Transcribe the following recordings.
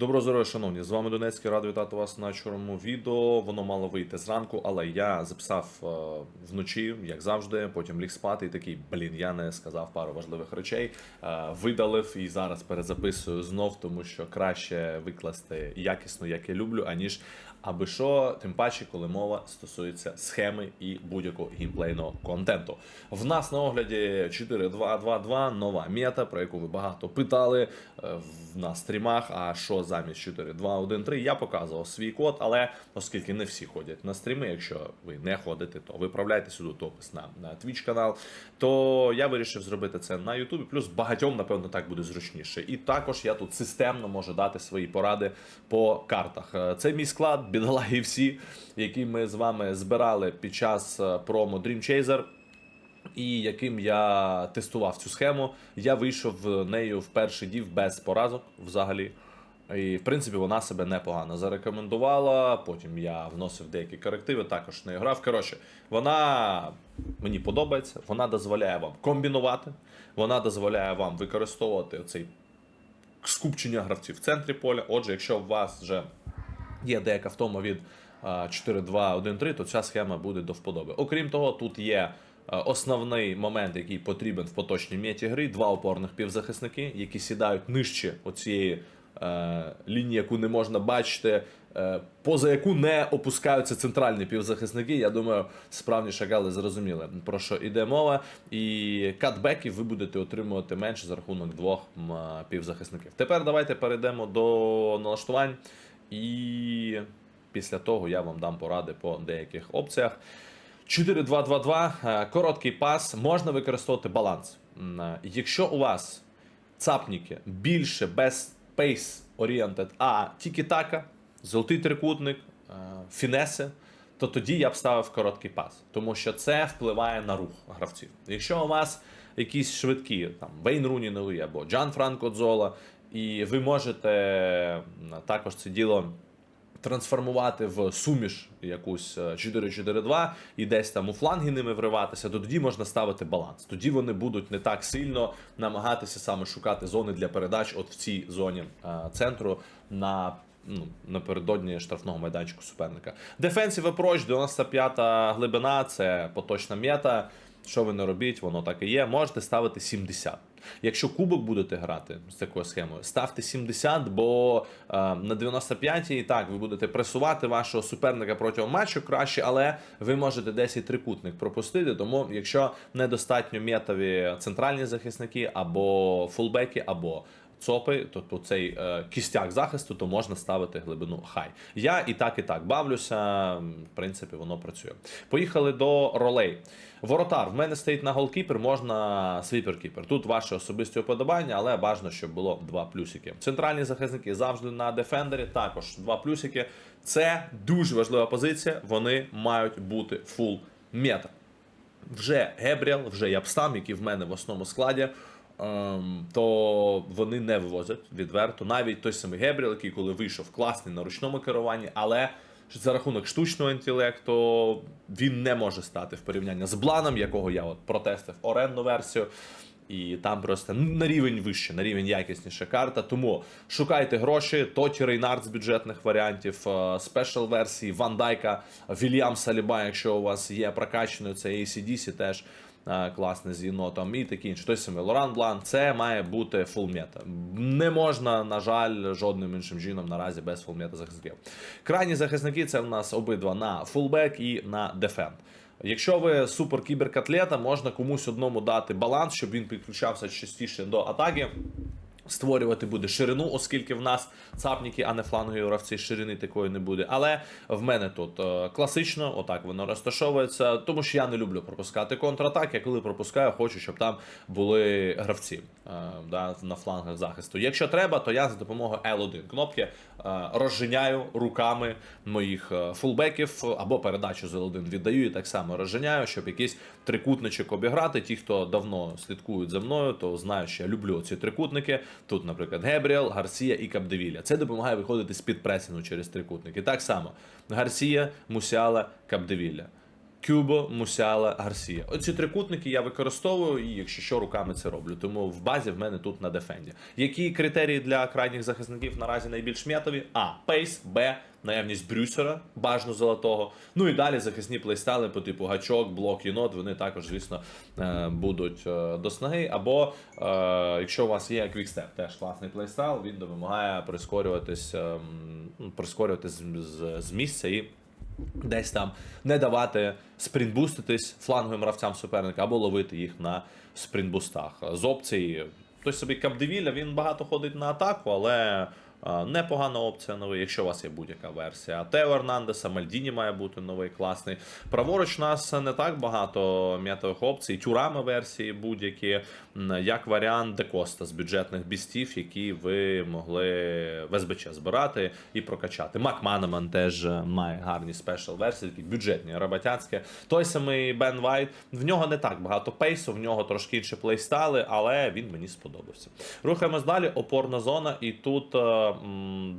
Доброго здоров'я, шановні! З вами Донецький, радий вітати вас на чорному відео. Воно мало вийти зранку, але я записав е, вночі, як завжди. Потім ліг спати і такий, блін, я не сказав пару важливих речей. Е, видалив і зараз перезаписую знов, тому що краще викласти якісно, як я люблю, аніж аби що, тим паче, коли мова стосується схеми і будь-якого геймплейного контенту. В нас на огляді 4.2.2.2 нова мета, про яку ви багато питали е, на стрімах. А що замість 4.2.1.3, я показував свій код, але оскільки не всі ходять на стріми, якщо ви не ходите, то виправляйте сюди допис на, на Twitch канал. То я вирішив зробити це на YouTube, плюс багатьом, напевно, так буде зручніше. І також я тут системно можу дати свої поради по картах. Е, Це мій склад, бідолаги всі, які ми з вами збирали під час е, промо Dream Chaser. І яким я тестував цю схему, я вийшов нею в перший дів без поразок взагалі. І в принципі вона себе непогано зарекомендувала. Потім я вносив деякі корективи, також не грав. Коротше, вона мені подобається, вона дозволяє вам комбінувати, вона дозволяє вам використовувати цей скупчення гравців в центрі поля. Отже, якщо у вас вже є деяка втома від 4-2-1-3, то ця схема буде до вподоби. Окрім того, тут є основний момент, який потрібен в поточній меті гри: два опорних півзахисники, які сідають нижче оцієї е, лінії, яку не можна бачити. е, Поза яку не опускаються центральні півзахисники, я думаю, справні шагали зрозуміли про що йде мова. І катбеків ви будете отримувати менше за рахунок двох півзахисників. Тепер давайте перейдемо до налаштувань. І після того я вам дам поради по деяких опціях. 4-2-2-2, е, короткий пас, можна використовувати баланс. Е, Якщо у вас цапніки більше без pace oriented, а тільки така, золотий трикутник, е, фінеси, то тоді я б ставив короткий пас, тому що це впливає на рух гравців. Якщо у вас якісь швидкі, там Вейн Руні новий або Джан Франко Дзола, і ви можете також це діло трансформувати в суміш якусь е, 4-4-2 і десь там у фланги ними вриватися, то тоді можна ставити баланс. Тоді вони будуть не так сильно намагатися саме шукати зони для передач, от в цій зоні е, центру на. Ну, напередодні штрафного майданчику суперника. Defensive approach, 95-та глибина, це поточна мета. Що ви не робіть, воно так і є. Можете ставити 70. Якщо кубок будете грати з такою схемою, ставте 70, бо е, на 95-й так ви будете пресувати вашого суперника протягом матчу краще, але ви можете десь і трикутник пропустити. Тому, якщо недостатньо метові центральні захисники або фулбеки, або цопи, тобто цей е, кістяк захисту, то можна ставити глибину хай. Я і так, і так бавлюся. В принципі, воно працює. Поїхали до ролей. Воротар. В мене стоїть на голкіпер, можна свіперкіпер. Тут ваше особисті уподобання, але бажано, щоб було два плюсики. Центральні захисники завжди на дефендері, також два плюсики. Це дуже важлива позиція. Вони мають бути фул мета. Вже Гебріел, вже Япстам, які в мене в основному складі. Ем, То вони не вивозять відверто. Навіть той самий Гебріел, який коли вийшов класний на ручному керуванні, але за рахунок штучного інтелекту він не може стати в порівнянні з Бланом, якого я от протестив орендну версію. І там просто на рівень вище, на рівень якісніша карта. Тому шукайте гроші. Тоті Рейнард з бюджетних варіантів, е, спешл версії, Ван Дайка, Вільям Саліба, якщо у вас є прокачаною, це ACDC теж класне з єнотом і такі інші. Той саме Лоран Блан. Це має бути фулмета. Не можна, на жаль, жодним іншим жіном наразі без фулмета захисників. Крайні захисники це в нас обидва на фулбек і на дефенд. Якщо ви супер кіберкатлета, можна комусь одному дати баланс, щоб він підключався частіше до атаки. Створювати буде ширину, оскільки в нас цапніки, а не флангові гравці, ширини такої не буде. Але в мене тут е, класично, отак воно розташовується, тому що я не люблю пропускати контратаки. Я коли пропускаю, хочу, щоб там були гравці е, да, на флангах захисту. Якщо треба, то я за допомогою L1 кнопки е, розженяю руками моїх фулбеків або передачу з L1 віддаю і так само розженяю, щоб якийсь трикутничок обіграти. Ті, хто давно слідкують за мною, то знають, що я люблю ці трикутники. Тут, наприклад, Гебріел, Гарсія і Кабдевілля Це допомагає виходити з під пресінгу через трикутники. Так само Гарсія, Мусяла, Капдевіля. Кюбо, Мусяла, Гарсія. Оці трикутники я використовую, і якщо що, руками це роблю. Тому в базі в мене тут на дефенді. Які критерії для крайніх захисників наразі найбільш м'ятові? А. Пейс, Б. Наявність брюсера, бажано золотого. Ну і далі захисні плейстайли по типу гачок, блок, єнот, вони також, звісно, е, будуть е, до снаги. Або е, якщо у вас є квікстеп, теж класний плейстайл, він допомагає прискорюватись, ем, прискорюватись з місця і десь там не давати спринтбуститись фланговим гравцям суперника або ловити їх на спринтбустах. З опцій той собі Капдевіля, він багато ходить на атаку, але. Непогана опція новий, якщо у вас є будь-яка версія. Тео Ернандеса, Мальдіні має бути новий класний. Праворуч у нас не так багато м'ятових опцій. Тюрами версії будь-які, як варіант Декоста з бюджетних бістів, які ви могли в СБЧ збирати і прокачати. Макманаман теж е, має гарні спешл версії, такі бюджетні, роботяцькі. Той самий Бен Вайт, в нього не так багато пейсу, в нього трошки інші плейстайли, але він мені сподобався. Рухаємось далі. Опорна зона, і тут е,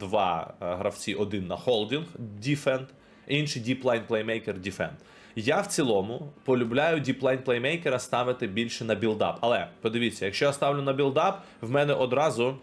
два е, гравці: один на холдинг, Defend, інший діплайн плеймейкер Defend. Я в цілому полюбляю діплайн плеймейкера ставити більше на білдап. Але подивіться, якщо я ставлю на білдап, в мене одразу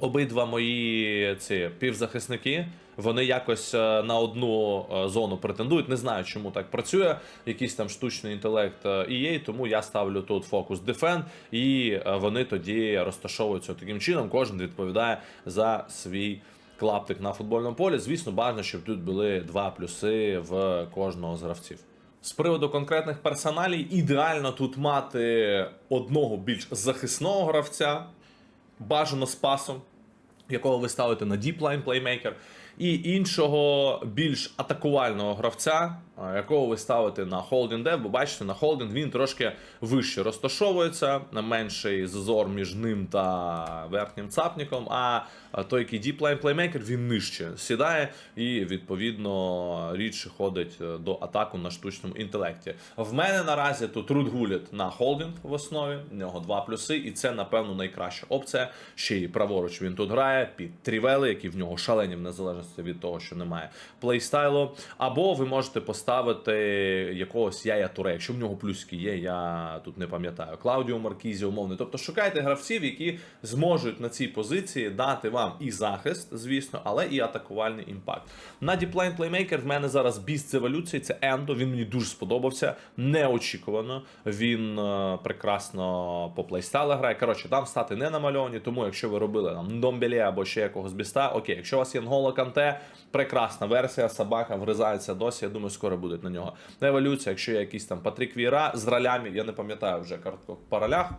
обидва мої ці півзахисники. Вони якось е, на одну е, зону претендують. Не знаю, чому так працює. Якийсь там штучний інтелект е, EA, тому я ставлю тут фокус Defend, і вони тоді розташовуються таким чином. Кожен відповідає за свій клаптик на футбольному полі. Звісно, бажано, щоб тут були два плюси в кожного з гравців. З приводу конкретних персоналій, ідеально тут мати одного більш захисного гравця, бажано з пасом, якого ви ставите на діплайн плеймейкер, і іншого більш атакувального гравця, якого ви ставите на холдинг дев, бо бачите, на холдинг він трошки вище розташовується, менший зазор між ним та верхнім цапником. А а той, який діплайн плеймейкер, він нижче сідає і відповідно рідше ходить е, до атаку на штучному інтелекті. В мене наразі тут Рут Гуліт на холдинг в основі, в нього два плюси, і це, напевно, найкраща опція. Ще й праворуч він тут грає під трівели, які в нього шалені в незалежності від того, що немає плейстайлу. Або ви можете поставити якогось Яя Туре, якщо в нього плюски є, я тут не пам'ятаю. Клаудіо Маркізі умовний. Тобто шукайте гравців, які зможуть на цій позиції дати вам і захист, звісно, але і атакувальний імпакт. На Діплайн Playmaker в мене зараз біст еволюції, це Ендо. Він мені дуже сподобався. Неочікувано. Він е, прекрасно по плейстайлу грає. Коротше, там стати не намальовані, тому якщо ви робили там Домбелі або ще якогось біста, окей, якщо у вас є Нголо Канте, прекрасна версія, собака вгризається досі. Я думаю, скоро буде на нього. Еволюція, якщо є якийсь там Патрік Віра з ролями, я не пам'ятаю вже картку по ролях,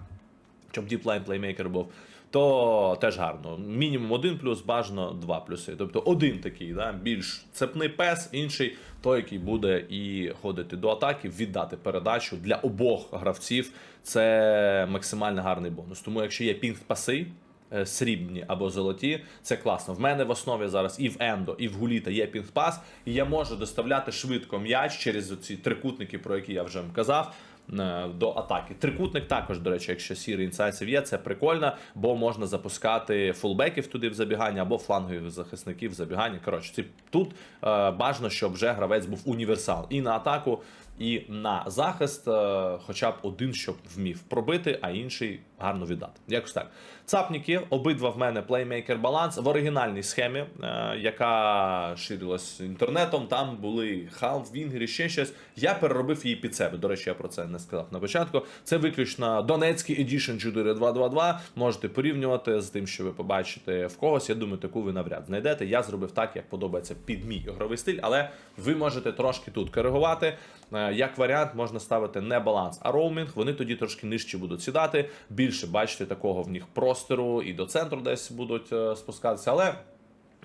щоб діплайн плеймейкер був. То теж гарно. Мінімум один плюс, бажано два плюси. Тобто один такий, да, більш цепний пес, інший той, який буде і ходити до атаки, віддати передачу для обох гравців. Це максимально гарний бонус. Тому якщо є пінг-паси, е, срібні або золоті, це класно. В мене в основі зараз і в Ендо, і в Гуліта є пінг-пас, і я можу доставляти швидко м'яч через ці трикутники, про які я вже казав. Е, До атаки. Трикутник також, до речі, якщо сірий інсайсів є, це прикольно, бо можна запускати фулбеків туди в забігання або флангових захисників в забігання. Коротше, тут е, бажано, щоб вже гравець був універсал і на атаку, і на захист, е, хоча б один, щоб вмів пробити, а інший гарно віддати. Якось так. Цапніки, обидва в мене плеймейкер баланс в оригінальній схемі, е, яка ширилась інтернетом. Там були халф, вінгери, ще щось. Я переробив її під себе. До речі, я про це не сказав на початку. Це виключно Донецький Edition 4222. Можете порівнювати з тим, що ви побачите в когось. Я думаю, таку ви навряд знайдете. Я зробив так, як подобається під мій ігровий стиль, але ви можете трошки тут коригувати. Е, Як варіант, можна ставити не баланс, а роумінг. Вони тоді трошки нижче будуть сідати. Більше бачите такого в них простору і до центру десь будуть е, спускатися. Але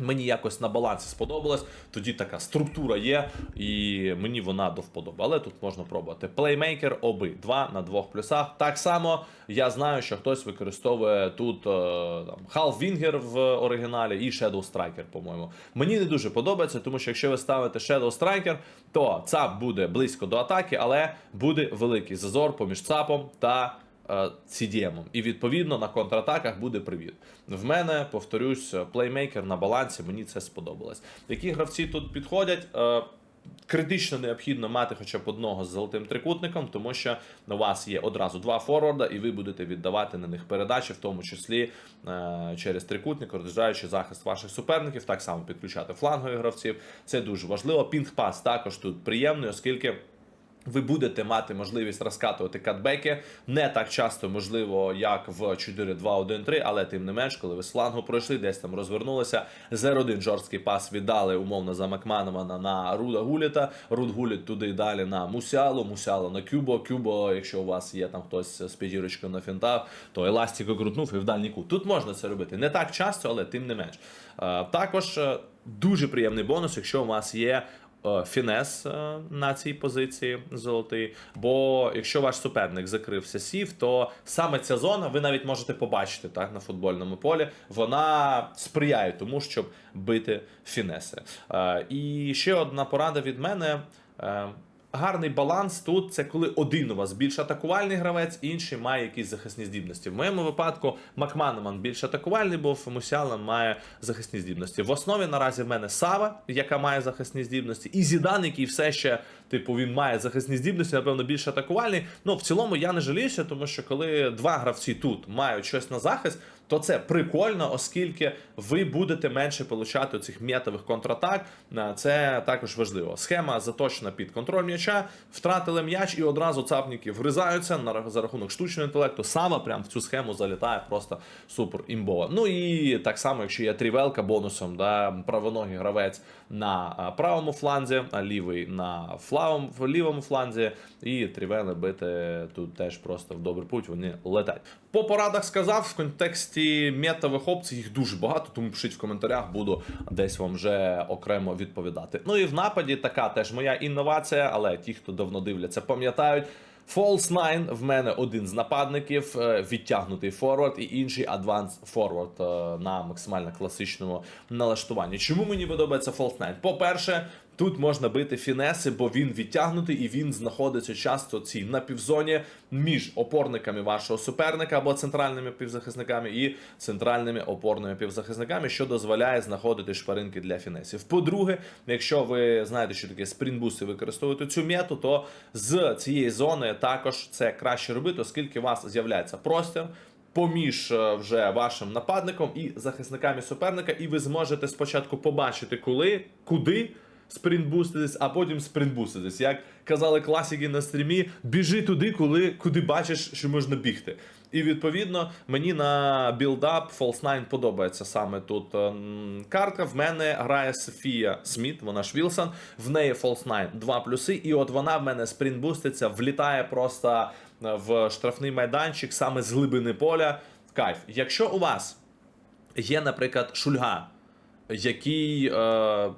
Мені якось на балансі сподобалось. Тоді така структура є, і мені вона до вподоби. Але тут можна пробувати. Плеймейкер оби два на двох плюсах. Так само я знаю, що хтось використовує тут е, там Half Winger в оригіналі і Shadow Striker, по-моєму. Мені не дуже подобається, тому що якщо ви ставите Shadow Striker, то ЦАП буде близько до атаки, але буде великий зазор поміж ЦАПом та CDM. І відповідно на контратаках буде привід. В мене, повторюсь, плеймейкер на балансі, мені це сподобалось. Які гравці тут підходять? Е, критично необхідно мати хоча б одного з золотим трикутником, тому що у вас є одразу два форварда, і ви будете віддавати на них передачі, в тому числі е, через трикутник, розряджаючи захист ваших суперників, так само підключати флангових гравців. Це дуже важливо. Пінг-пас також тут приємний, оскільки. Ви будете мати можливість розкатувати катбеки не так часто, можливо, як в 4-2-1-3, але тим не менш, коли ви з флангу пройшли, десь там розвернулися. 0-1 жорсткий пас віддали умовно за Макманомана на Руда Гуліта. Руд Гуліт туди далі на Мусялу, Мусяло на Кюбо. Кюбо, якщо у вас є там хтось з п'ятірочкою на фінтах, то еластико крутнув і в дальній кут. Тут можна це робити не так часто, але тим не менш. Е, Також е, дуже приємний бонус, якщо у вас є фінес е, на цій позиції золотий. Бо якщо ваш суперник закрився сів, то саме ця зона ви навіть можете побачити так на футбольному полі. Вона сприяє тому, щоб бити фінеси. Е, І ще одна порада від мене. Гарний баланс тут це коли один у вас більш атакувальний гравець, інший має якісь захисні здібності. В моєму випадку Макманеман більш атакувальний був, Мусяла має захисні здібності. В основі наразі в мене Сава, яка має захисні здібності, і Зідан, який все ще, типу, він має захисні здібності, напевно, більш атакувальний. Ну, в цілому я не жаліюся, тому що коли два гравці тут мають щось на захист, то це прикольно, оскільки ви будете менше получати цих метових контратак. Е, Це також важливо. Схема заточена під контроль м'яча, втратили м'яч і одразу цапники вгризаються на за рахунок штучного інтелекту. Саме прям в цю схему залітає просто супер імбова. Ну і так само, якщо є трівелка бонусом, да, правоногий гравець на правому фланзі, а лівий на флавом, лівому фланзі, і трівели бити тут теж просто в добрий путь. Вони летять. По порадах сказав в контексті метових опцій їх дуже багато, тому пишіть в коментарях, буду десь вам вже окремо відповідати. Ну і в нападі така теж моя інновація, але ті, хто давно дивляться, пам'ятають. False 9 в мене один з нападників, е, відтягнутий форвард і інший адванс форвард е, на максимально класичному налаштуванні. Чому мені подобається False 9? По-перше, тут можна бити фінеси, бо він відтягнутий і він знаходиться часто цій напівзоні між опорниками вашого суперника або центральними півзахисниками і центральними опорними півзахисниками, що дозволяє знаходити шпаринки для фінесів. По-друге, якщо ви знаєте, що таке спринтбуси використовуєте цю мету, то з цієї зони також це краще робити, оскільки у вас з'являється простір. Поміж е, вже вашим нападником і захисниками суперника, і ви зможете спочатку побачити, коли, куди спринтбуститись, а потім спринтбуститись. Як казали класики на стрімі, біжи туди, коли, куди бачиш, що можна бігти. І відповідно мені на білдап False 9 подобається саме тут ем, картка. В мене грає Софія Сміт, вона ж Вілсон. В неї False 9 два плюси, і от вона в мене спринтбуститься, влітає просто е, в штрафний майданчик саме з глибини поля. Кайф. Якщо у вас є, наприклад, шульга, який е,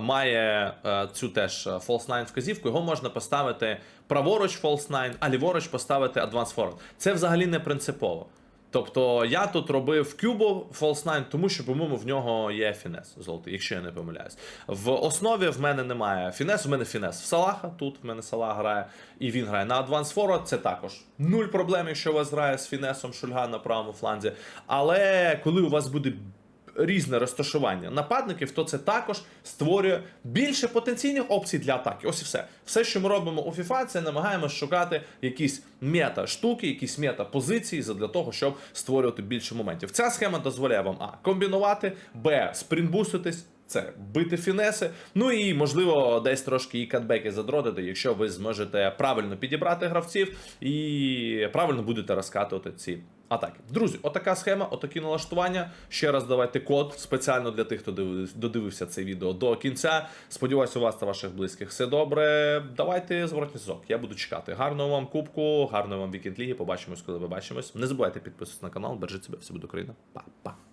має е, цю теж е, false 9 вказівку, його можна поставити праворуч false 9, а ліворуч поставити advance forward. Це взагалі не принципово. Тобто я тут робив Кюбо False 9, тому що, по-моєму, в нього є фінес золотий, якщо я не помиляюсь. В основі в мене немає фінес, в мене фінес в Салаха. Тут в мене Салах грає, і він грає на Advance Forward, Це також нуль проблем, якщо у вас грає з фінесом Шульга на правому фланзі. Але коли у вас буде різне розташування нападників, то це також створює більше потенційних опцій для атаки. Ось і все. Все, що ми робимо у FIFA, це намагаємося шукати якісь мета штуки, якісь мета позиції для того, щоб створювати більше моментів. Ця схема дозволяє вам а комбінувати, б спринтбуститись. Це бити фінеси, ну і можливо десь трошки і катбеки задротити, якщо ви зможете правильно підібрати гравців і правильно будете розкатувати ці атаки. Друзі, отака схема, отакі налаштування. Ще раз давайте код спеціально для тих, хто дивив- додивився це відео до кінця. Сподіваюся, у вас та ваших близьких все добре. Давайте зворотний зв'язок. Я буду чекати. Гарного вам кубку, гарної вам вікенд ліги. Побачимось, коли побачимось. Не забувайте підписуватися на канал. Бережіть себе, все буде Україна. Па-па.